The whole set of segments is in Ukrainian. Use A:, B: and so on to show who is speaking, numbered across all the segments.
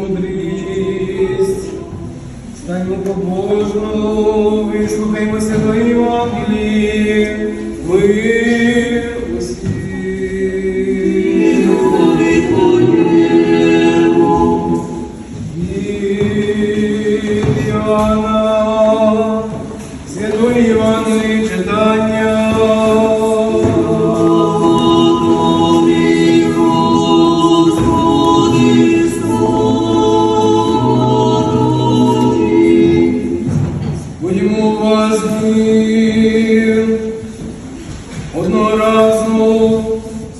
A: мудрість. Станьмо побожно, вислухаймося до Євангелії. Мир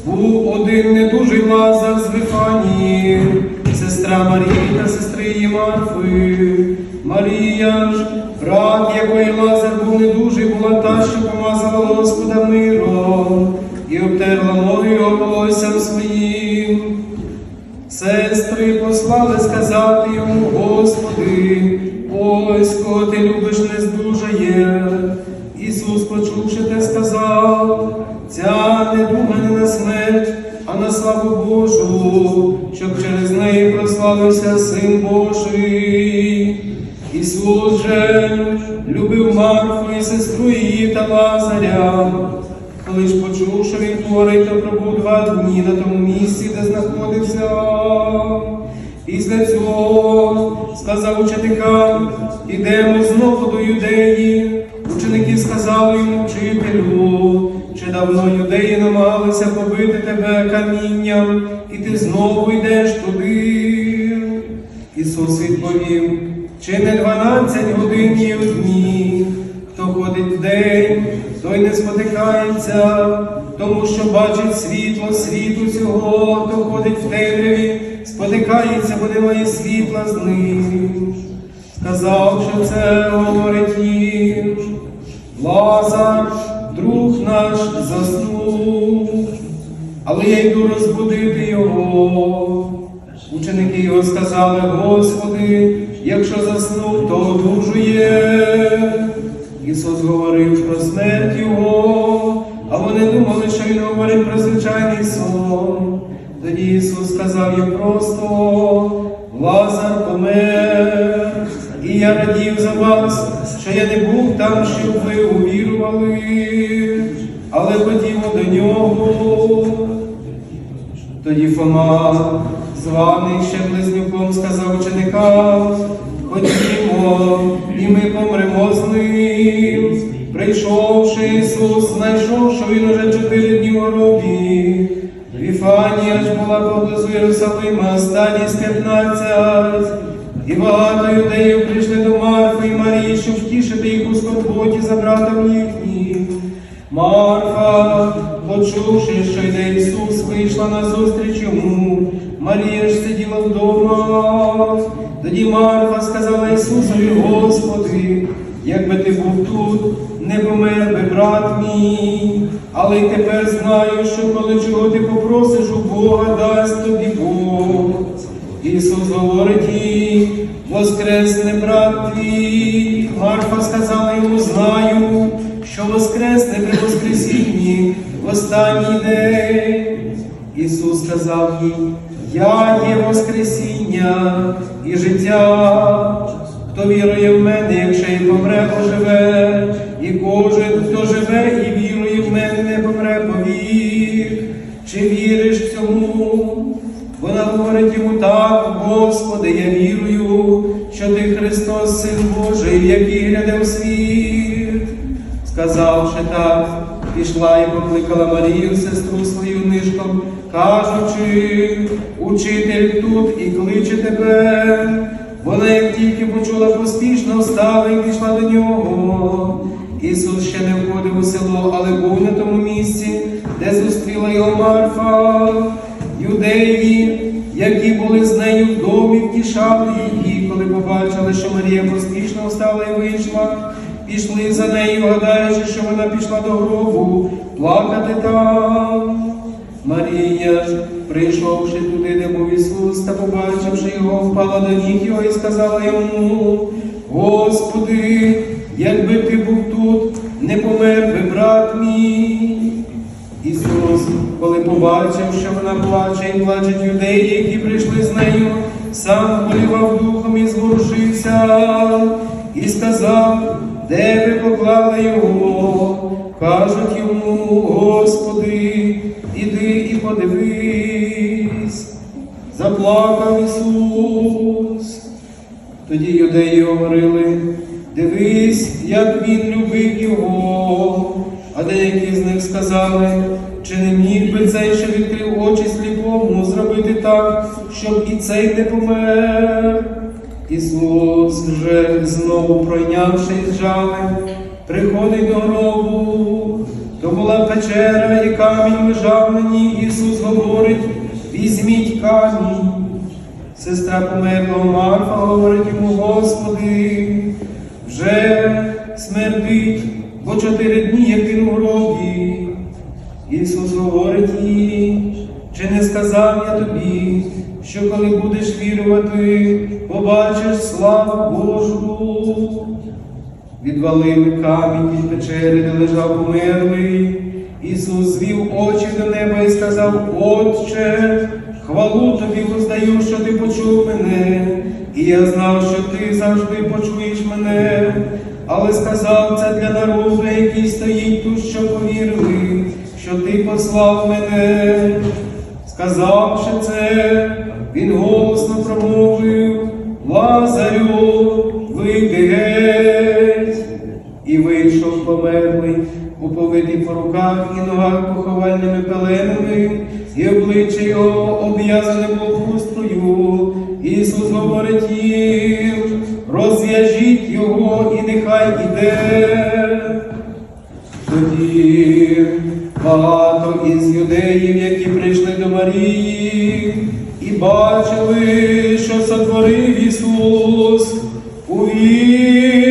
A: був один недужий Лазар з Вифанії, сестра Марії та сестри її Марфи. Марія ж, брат якої Лазар був недужий, була та, що помазала Господа миром і обтерла ноги його своїм. Сестри послали сказати йому, Господи, ось кого ти любиш, не здужає. Ісус, почувши те, сказав, ця славу Божу, щоб через неї прославився Син Божий. Ісус же любив Марфу і сестру її та Лазаря. Коли ж почув, що він хворий, то пробув два дні на тому місці, де знаходився. Після цього сказав ученикам, ідемо знову до юдеї. Ученики сказали йому, вчителю, чи давно юдеї намагалися побити тебе камінням, і ти знову йдеш туди. Ісус відповів, чи не дванадцять годин є в дні, хто ходить вдень, той не спотикається, тому що бачить світло світу цього, хто ходить в темряві, спотикається, бо немає світла з ним. Що це говорить їм. Йду розбудити його. Ученики його сказали, Господи, якщо заснув, то одужує. Ісус говорив про смерть Його, а вони думали, що Він говорить про звичайний сон. Тоді Ісус сказав їм просто, Лазар помер, і я радів за вас, що я не був там, щоб ви увірували, але ходімо до нього. Тоді Фома, званий ще близнюком, сказав ученикам, ходімо, і ми помремо з ним. Прийшовши Ісус, знайшов, що він уже чотири дні в гробі. Віфанія ж була поблизу Єрусалима, стадість 15. І багато юдеїв прийшли до Марфи і Марії, щоб втішити їх у скорботі за братом їхнім. Марфа, почувши, що йде Ісус, вийшла на зустріч йому. Марія ж сиділа вдома. Тоді Марфа сказала Ісусові, Господи, якби ти був тут, не помер би брат мій, але й тепер знаю, що коли чого ти попросиш у Бога, дасть тобі Бог. Ісус говорить їй, воскресне брат твій. Марфа сказала йому, знаю, що воскресне при Воскресінні в останній день. Ісус сказав їй, Я є Воскресіння і життя. Хто вірує в мене, якщо і помре, оживе, і кожен, хто живе і вірує в мене, не помре повік. Чи віриш цьому? Вона говорить йому так, Господи, я вірую, що ти Христос, Син Божий, який гляде в світ. Сказавши так, пішла і покликала Марію, сестру свою нишком, кажучи, учитель тут і кличе тебе. Вона, як тільки почула поспішно, встала і пішла до нього. Ісус ще не входив у село, але був на тому місці, де зустріла його Марфа. Юдеї, які були з нею в домі, втішали її, коли побачили, що Марія поспішно встала і вийшла, пішли за нею, гадаючи, що вона пішла до гробу плакати там. Марія ж, прийшовши туди, де був Ісус, та побачивши його, впала до ніг його і сказала йому, Господи, якби ти був тут, не помер би брат мій. Ісус, коли побачив, що вона плаче і плачуть юдеї, які прийшли з нею, сам болівав духом і зворушився, і сказав, де ви поклали його? Кажуть йому, Господи, іди і подивись. Заплакав Ісус. Тоді юдеї говорили, дивись, як він любив його. А деякі з них сказали, чи не міг би цей, що відкрив очі сліпому, зробити так, щоб і цей не помер. Ісус же знову пройнявшись жалем, приходить до гробу. То була печера, і камінь лежав на ній. Ісус говорить, візьміть камінь. Сестра померлого Марфа говорить йому, Господи, вже смердить, бо чотири дні, як він у гробі. Ісус говорить їй, чи не сказав я тобі, що коли будеш вірувати, побачиш славу Божу. Відвалили камінь від печери, де лежав померлий. Ісус звів очі до неба і сказав, Отче, хвалу тобі воздаю, що ти почув мене, і я знав, що ти завжди почуєш мене, але сказав це для народу, який стоїть тут, що повірили, що ти послав мене. Сказавши це, він голосно промовив, Лазарю, вийди геть. І вийшов померлий, уповитий по руках і ногах поховальними пеленами, і обличчя його обв'язане було хусткою. Ісус говорить їм, розв'яжіть його і нехай іде. Тоді багато із юдеїв, які прийшли до Марії, і бачили, що сотворив Ісус, увірували